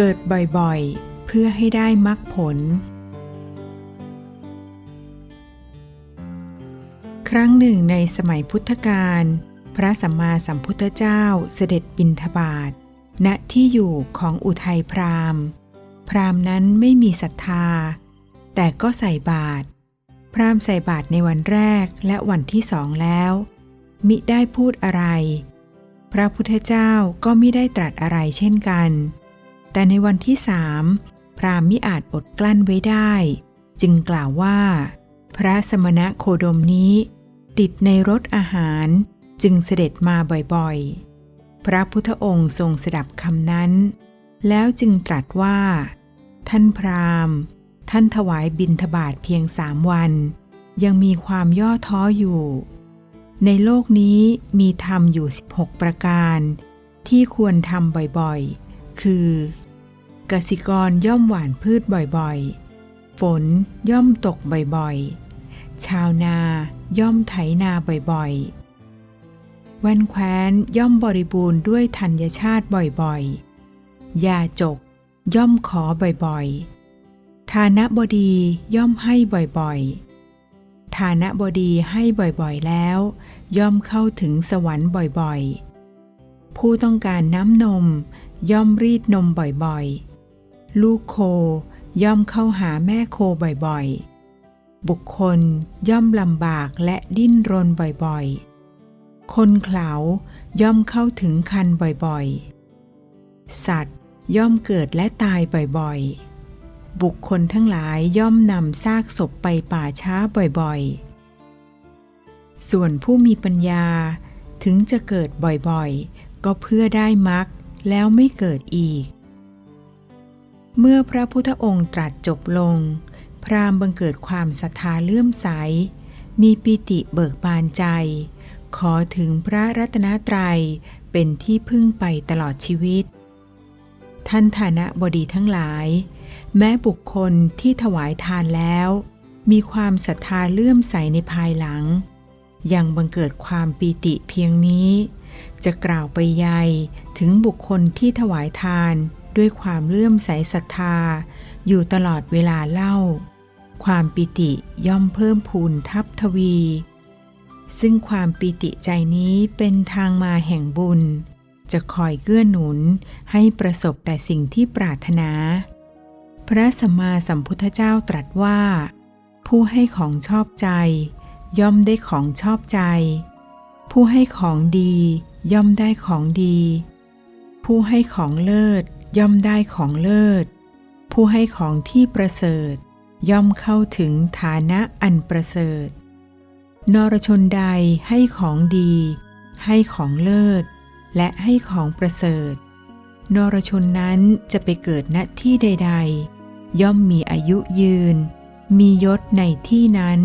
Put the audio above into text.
เกิดบ่อยๆ เพื่อให้ได้มรรคผล ครั้งหนึ่งในสมัยพุทธกาลพระสัมมาสัมพุทธเจ้าเสด็จบินทบาท ณที่อยู่ของอุทัยพราหมณ์ พราหมณ์นั้นไม่มีศรัทธา แต่ก็ใส่บาตรพราหมณ์ใส่บาตรในวันแรกและวันที่สองแล้ว มิได้พูดอะไร พระพุทธเจ้าก็มิได้ตรัสอะไรเช่นกัน แต่ในวันที่สามพราหมณ์มิอาจอดกลั้นไว้ได้ จึงกล่าวว่า พระสมณะโคดมนี้ ติดในรถอาหารจึงเสด็จมาบ่อยๆ พระพุทธองค์ทรงสดับคำนั้น แล้วจึงตรัสว่า ท่านพราหมณ์ ท่านถวายบิณฑบาตเพียงสามวัน ยังมีความย่อท้ออยู่ ในโลกนี้มีธรรมอยู่ 16 ประการ ที่ควรทำบ่อยๆ คือ กสิกรย่อมหว่านพืชบ่อยๆ ฝนย่อมตกบ่อยๆ ชาวนาย่อมไถนาบ่อยๆ วันแคว้นย่อมบริบูรณ์ด้วยธัญชาติบ่อยๆ ยาจกย่อมขอบ่อยๆ ฐานะบดีย่อมให้บ่อยๆ ฐานะบดีให้บ่อยๆ แล้ว ย่อมเข้าถึงสวรรค์บ่อยๆ ผู้ต้องการน้ำนมย่อมรีดนมบ่อยๆ ลูกโคย่อมเข้าหาแม่โคบ่อยๆ บุคคลย่อมลำบากและดิ้นรนบ่อยๆ คนเขาย่อมเข้าถึงคันบ่อยๆ สัตว์ย่อมเกิดและตายบ่อยๆ บุคคลทั้งหลายย่อมนำซากศพไปป่าช้าบ่อยๆ ส่วนผู้มีปัญญาถึงจะเกิดบ่อยๆ ก็เพื่อได้มรรคแล้วไม่เกิดอีก เมื่อพระพุทธองค์ตรัสจบลง พราหมณ์บังเกิดความศรัทธาเลื่อมใส มีปิติเบิกบานใจ ขอถึงพระรัตนตรัยเป็นที่พึ่งไปตลอดชีวิต ท่านฐานะบดีทั้งหลาย แม้บุคคลที่ถวายทานแล้ว มีความศรัทธาเลื่อมใสในภายหลัง ยังบังเกิดความปีติเพียงนี้ จะกล่าวไปใยถึงบุคคลที่ถวายทาน ด้วยความเลื่อมใสศรัทธา อยู่ตลอดเวลาเล่า ความปิติย่อมเพิ่มพูนทับทวี ซึ่งความปิติใจนี้เป็นทางมาแห่งบุญ จะคอยเกื้อหนุนให้ประสบแต่สิ่งที่ปรารถนา พระสัมมาสัมพุทธเจ้าตรัสว่า ผู้ให้ของชอบใจ ย่อมได้ของชอบใจ ผู้ให้ของดีย่อมได้ของดี ผู้ให้ของเลิศ ย่อมได้ของเลิศ ผู้ให้ของที่ประเสริฐ ย่อมเข้าถึงฐานะอันประเสริฐ นรชนใดให้ของดี ให้ของเลิศ และให้ของประเสริฐ นรชนนั้นจะไปเกิดณที่ใด ๆ ย่อมมีอายุยืน มียศในที่นั้น